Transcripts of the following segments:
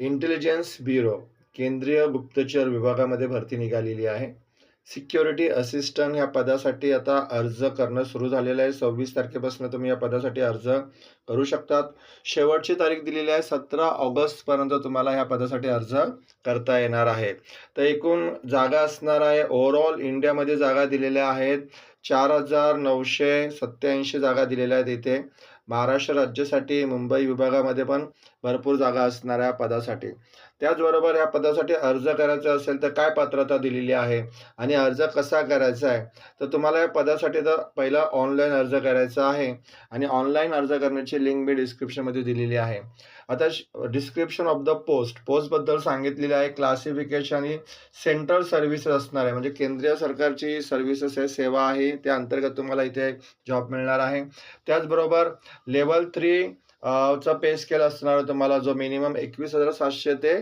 Intelligence bureau केंद्रीय गुप्तचर विभागामध्ये भरती निघालेली आहे. सिक्युरिटी असिस्टंट ह्या पदासाठी आता अर्ज करणं सुरू झालेलं आहे. सव्वीस तारखेपासून तुम्ही या पदासाठी अर्ज करू शकतात. शेवटची तारीख दिलेली आहे. सतरा ऑगस्टपर्यंत तुम्हाला ह्या पदासाठी अर्ज करता येणार आहे. तर एकूण जागा असणार आहे. ओव्हरऑल इंडियामध्ये जागा दिलेल्या आहेत. चार हजार नऊशे सत्याऐंशी जागा दिलेल्या आहेत इथे. महाराष्ट्र राज्यासाठी मुंबई विभागामध्ये पण भरपूर जागा असणार या पदासाठी. त्याचबरोबर या पदासाठी अर्ज करायचा असेल तर काय पात्रता दिलेली आहे आणि अर्ज कसा करायचा आहे? तर तुम्हाला या पदासाठी तर पहिला ऑनलाईन अर्ज करायचा आहे आणि ऑनलाईन अर्ज करण्याची लिंक मी डिस्क्रिप्शनमध्ये दिलेली आहे. आता डिस्क्रिप्शन ऑफ द पोस्ट पोस्टबद्दल सांगितलेलं आहे. क्लासिफिकेशन ही सेंट्रल सर्व्हिसेस असणार आहे. म्हणजे केंद्रीय सरकारची सर्व्हिसेस आहे सेवा आहे त्या अंतर्गत तुम्हाला इथे जॉब मिळणार आहे. त्याचबरोबर लेवल थ्री uh, चा पे स्केल असणार तुम्हाला जो मिनिमम एकवीस हजार सातशे ते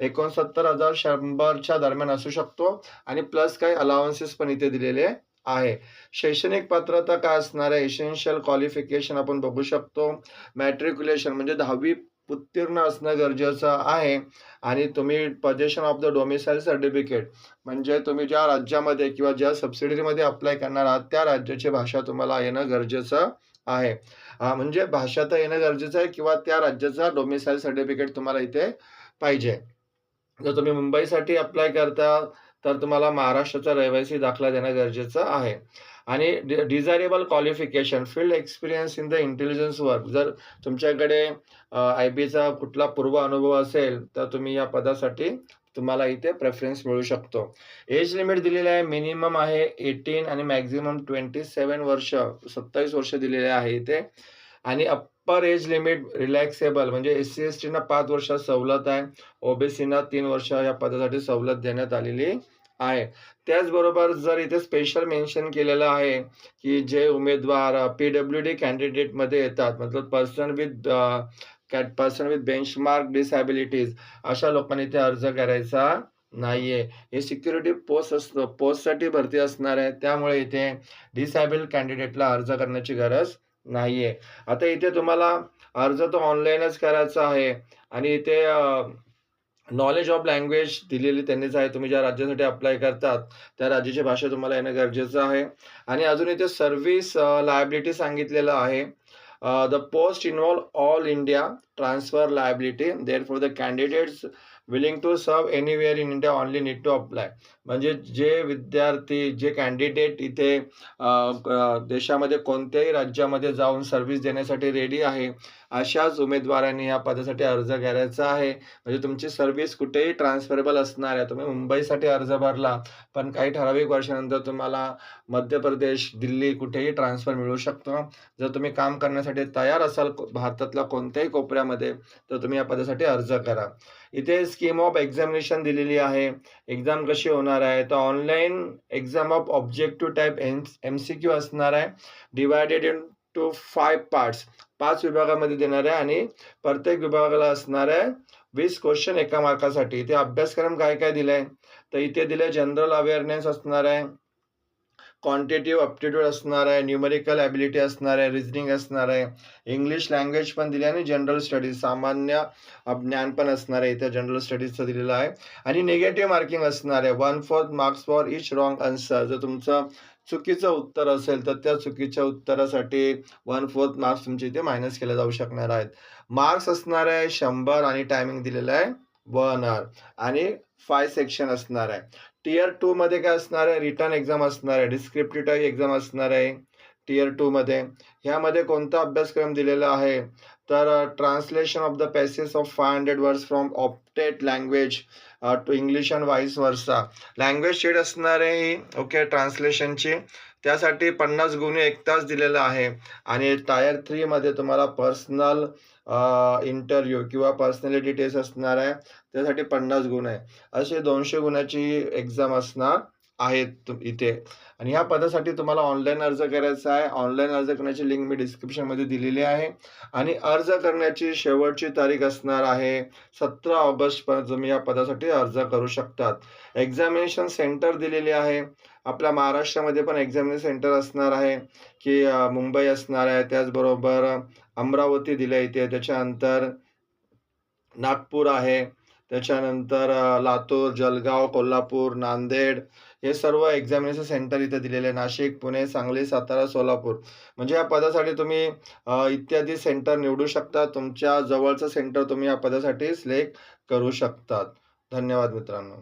एकोणसत्तर हजार शंभरच्या दरम्यान असू शकतो. आणि प्लस काही अलावन्सेस पण इथे दिलेले आहे. शैक्षणिक पात्रता काय असणार आहे? एसेन्शियल क्वालिफिकेशन आपण बघू शकतो. मॅट्रिक्युलेशन म्हणजे दहावी उत्तीर्ण असणं गरजेचं आहे. आणि तुम्ही possession of the domicile certificate म्हणजे तुम्ही ज्या राज्यामध्ये किंवा ज्या सबसिडीमध्ये अप्लाय करणार आहात त्या राज्याची भाषा तुम्हाला येणं गरजेचं आहे. म्हणजे भाषा तर येणं गरजेचं आहे किंवा त्या राज्याचा डोमिसाईल सर्टिफिकेट तुम्हाला इथे पाहिजे. जर तुम्ही मुंबईसाठी अप्लाय करता तर तुम्हाला महाराष्ट्राचा रहिवासी दाखला देणं गरजेचं आहे. आणि desirable qualification field experience in the intelligence work जर तुमच्याकडे आय बीचा कुठला पूर्व अनुभव असेल तर तुम्ही या पदासाठी तुम्हाला इथे प्रेफरन्स मिळू शकतो. एज लिमिट दिलेली आहे मिनिमम आहे एटीन आणि मॅक्झिमम ट्वेंटी सेवन वर्ष सत्तावीस वर्ष दिलेले आहे इथे. आणि अप्पर एज लिमिट रिलॅक्सेबल म्हणजे एस सी एस टीना पाच वर्षात सवलत आहे. ओबीसीना तीन वर्ष या पदासाठी सवलत देण्यात आलेली आहे. त्याचबरोबर जर इथे स्पेशल मेन्शन केलेलं आहे की जे उमेदवार पी डब्ल्यू डी कॅन्डिडेटमध्ये येतात मतलब person with cat person with benchmark disabilities अशा लोकांनी इथे अर्ज करायचा नाहीये. हे सिक्युरिटी पोस्ट असतं. पोस्टसाठी भरती असणार आहे. त्यामुळे इथे डिसॅबल कॅन्डिडेटला अर्ज करण्याची गरज नाहीये. आता इथे तुम्हाला अर्ज तो ऑनलाईनच करायचा आहे. आणि इथे नॉलेज ऑफ लँग्वेज दिलेली त्यांनीच आहे. तुम्ही ज्या राज्यासाठी अप्लाय करतात त्या राज्याची भाषा तुम्हाला येणं गरजेचं आहे. आणि अजून इथे सर्व्हिस लायबिलिटी सांगितलेलं आहे. Uh, the post involve all India transfer liability. Therefore, the candidates willing to serve anywhere in India only need to apply. म्हणजे जे विद्यार्थी जे कॅन्डिडेट इथे देशामध्ये कोणत्याही राज्यामध्ये जाऊन सर्व्हिस देण्यासाठी रेडी आहे अशाच उमेदवारांनी या पदासाठी अर्ज करायचा आहे. म्हणजे तुमची सर्व्हिस कुठेही ट्रान्सफरेबल असणार आहे. तुम्ही मुंबईसाठी अर्ज भरला पण काही ठराविक वर्षानंतर तुम्हाला मध्य प्रदेश दिल्ली कुठेही ट्रान्सफर मिळू शकतो. जर तुम्ही काम करण्यासाठी तयार असाल भारतातल्या कोणत्याही कोपऱ्यामध्ये तर तुम्ही या पदासाठी अर्ज करा. इथे स्कीम ऑफ एक्झामिनेशन दिलेली आहे. एक्झाम कशी होणार आहे. तर online exam of objective type M M C Q असणार आहे. Divided into five parts पाच विभागामध्ये देणार आहे आणि प्रत्येक विभागाला असणार आहे वीस क्वेश्चन एका मार्कासाठी इथे अभ्यासक्रम काय काय दिलाय? तर इथे दिले जनरल अवेअरनेस असणार आहे. क्वांटिटिव्ह अपटिट्यूड असणार आहे न्यूमेरिकल ॲबिलिटी असणार आहे रिझनिंग असणार आहे. इंग्लिश लँग्वेज पण दिली आणि जनरल स्टडीज सामान्य ज्ञान पण असणार आहे. इथे जनरल स्टडीजचं दिलेलं आहे. आणि निगेटिव्ह मार्किंग असणार आहे. One fourth marks for each wrong answer जर तुमचं चुकीचं उत्तर असेल तर त्या चुकीच्या उत्तरासाठी वन फोर्थ मार्क्स तुमचे इथे मायनस केले जाऊ शकणार आहेत. मार्क्स असणार आहे शंभर आणि टायमिंग दिलेलं आहे वन आवर आणि फाय सेक्शन असणार आहे. टीयर टू मध्ये काय असणार आहे? रिटर्न एक्झाम असणार आहे. डिस्क्रिप्टिव्ह एक्झाम असणार आहे. टीयर टू मध्ये. ह्यामध्ये कोणता अभ्यासक्रम दिलेला आहे? तर translation of the passage of five hundred words from opted language to English and vice versa language sheet असणार आहे ही. ओके ट्रान्सलेशनची त्यासाठी पन्नास गुण एक तास दिलेला आहे. आणि टायर थ्रीमध्ये तुम्हाला पर्सनल इंटरव्ह्यू किंवा पर्सनॅलिटी टेस्ट असणार आहे. त्यासाठी पन्नास गुण आहे. असे दोनशे गुणाची एक्झाम असणार. आहेत इथे. आणि ह्या पदासाठी तुम्हाला ऑनलाईन अर्ज करायचा आहे. ऑनलाईन अर्ज करण्याची लिंक मी डिस्क्रिप्शनमध्ये दिलेली आहे. आणि अर्ज करण्याची शेवटची तारीख असणार आहे सतरा ऑगस्टपर्यंत तुम्ही या पदासाठी अर्ज करू शकतात. एक्झामिनेशन सेंटर दिलेली आहे. आपल्या महाराष्ट्रामध्ये पण एक्झामिनेशन सेंटर असणार आहे की मुंबई असणार आहे. त्याचबरोबर अमरावती दिलं इथे. त्याच्यानंतर नागपूर आहे. त्याच्यानंतर लातूर, जळगाव, कोल्हापूर, नांदेड हे सर्व एक्झामिनेशन सेंटर इथे दिलेले आहे. नाशिक, पुणे, सांगली, सातारा, सोलापूर म्हणजे या पदासाठी तुम्ही इत्यादी सेंटर निवडू शकता. तुमच्या जवळचं सेंटर तुम्ही या पदासाठी सिलेक्ट करू शकतात. धन्यवाद मित्रांनो.